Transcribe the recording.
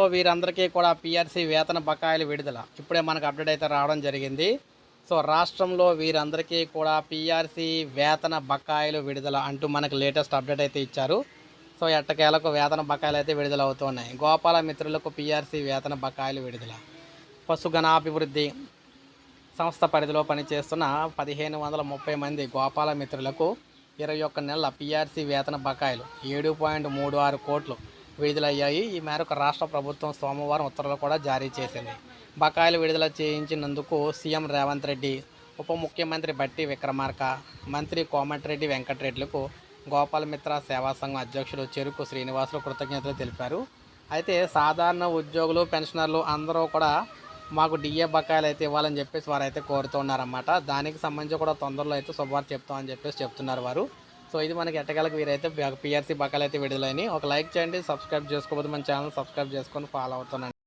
రాష్ట్రంలో వీరందరికీ కూడా పిఆర్సీ వేతన బకాయిలు విడుదల ఇప్పుడే మనకు అప్డేట్ అయితే రావడం జరిగింది. సో రాష్ట్రంలో వీరందరికీ కూడా పిఆర్సీ వేతన బకాయిలు విడుదల అంటూ మనకు లేటెస్ట్ అప్డేట్ అయితే ఇచ్చారు. సో ఎట్టకేలకు వేతన బకాయిలు అయితే విడుదల అవుతున్నాయి. గోపాల మిత్రులకు పిఆర్సీ వేతన బకాయిలు విడుదల. పశుగణాభివృద్ధి సంస్థ పరిధిలో పనిచేస్తున్న పదిహేను వందల ముప్పై మంది గోపాల మిత్రులకు ఇరవై ఒక్క నెలల పిఆర్సీ వేతన బకాయిలు ఏడు పాయింట్ మూడు ఆరు కోట్లు విడుదలయ్యాయి. ఈ మేరకు రాష్ట్ర ప్రభుత్వం సోమవారం ఉత్తర్వులు కూడా జారీ చేసింది. బకాయిలు విడుదల చేయించినందుకు సీఎం రేవంత్ రెడ్డి ఉప ముఖ్యమంత్రి బట్టి విక్రమార్క మంత్రి కోమటిరెడ్డి వెంకటరెడ్డిలకు గోపాలమిత్ర సేవా సంఘం అధ్యక్షుడు చెరుకు శ్రీనివాసులు కృతజ్ఞతలు తెలిపారు. అయితే సాధారణ ఉద్యోగులు పెన్షనర్లు అందరూ కూడా మాకు డిఏ బకాయిలు అయితే ఇవ్వాలని చెప్పేసి వారు అయితే కోరుతున్నారన్నమాట దానికి సంబంధించి కూడా తొందరలో అయితే శుభవార్త చెప్తామని చెప్పేసి చెప్తున్నారు వారు. సో ఇది మనకి ఎట్టగలకు వీరైతే పిఆర్సీ బకాలైతే అయితే విడుదలైనవి ఒక లైక్ చేయండి సబ్స్క్రైబ్ చేసుకోకపోతే మన ఛానల్ సబ్స్క్రైబ్ చేసుకొని ఫాలో అవుతున్నాను